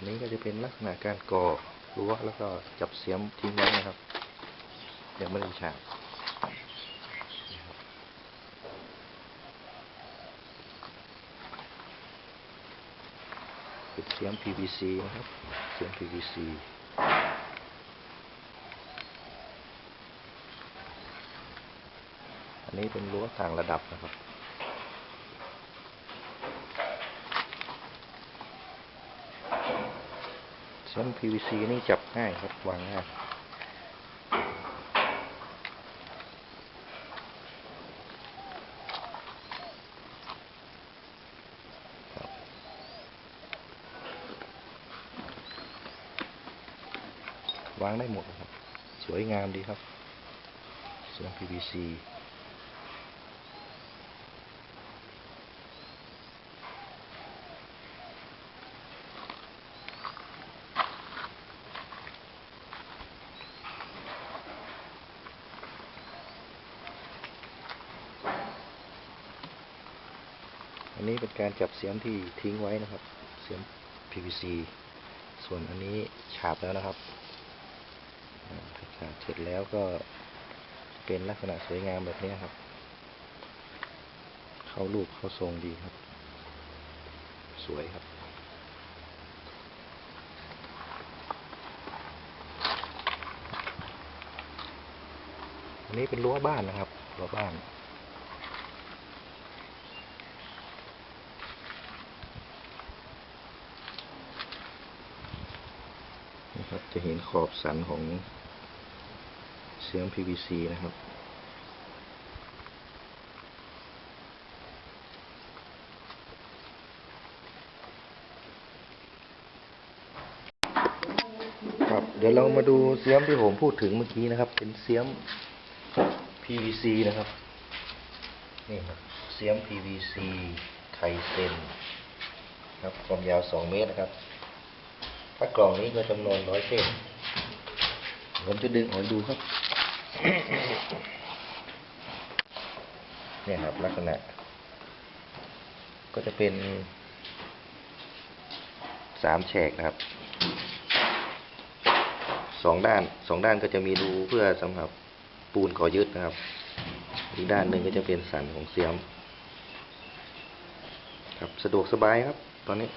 อันนี้ก็จะเป็นลักษณะการก่อรั้วแล้วก็จับเสียมทิ้งไว้นะครับ ยังไม่ได้ฉาบเป็นเสียม PVC นะครับ เสียม PVC อันนี้เป็นรั้วต่างระดับนะครับ เส้น PVC นี่จับง่ายครับวางง่ายวางได้หมดครับ สวยงามดีครับเส้น PVC อันนี้เป็นการจับเสียมที่ทิ้งไว้นะครับ เสียม PVC ส่วนอันนี้ฉาบแล้วนะครับฉาบเสร็จแล้วก็เป็นลักษณะสวยงามแบบนี้ครับ เข้ารูปเข้าทรงดีครับ สวยครับอันนี้เป็นรั้วบ้านนะครับรั้วบ้าน นะครับจะเห็นขอบสันของเสียม PVC นะครับ ครับเดี๋ยวเรามาดูเสียมที่ผมพูดถึงเมื่อกี้นะครับ เป็นเสียม PVC นะครับ นี่ครับเสียม PVC ไทเซนครับความยาว 2 เมตรนะครับ ถ้ากล่องนี้ก็จำนวนร้อยเส้น ผมจะดึงออกดูครับ เนี่ยครับลักษณะ ก็จะเป็นสามแฉกนะครับ สองด้าน สองด้านก็จะมีรูเพื่อสำหรับปูนก่อยึดนะครับ อีกด้านหนึ่งก็จะเป็นสันของเสียม ครับ สะดวกสบายครับ ตอนนี้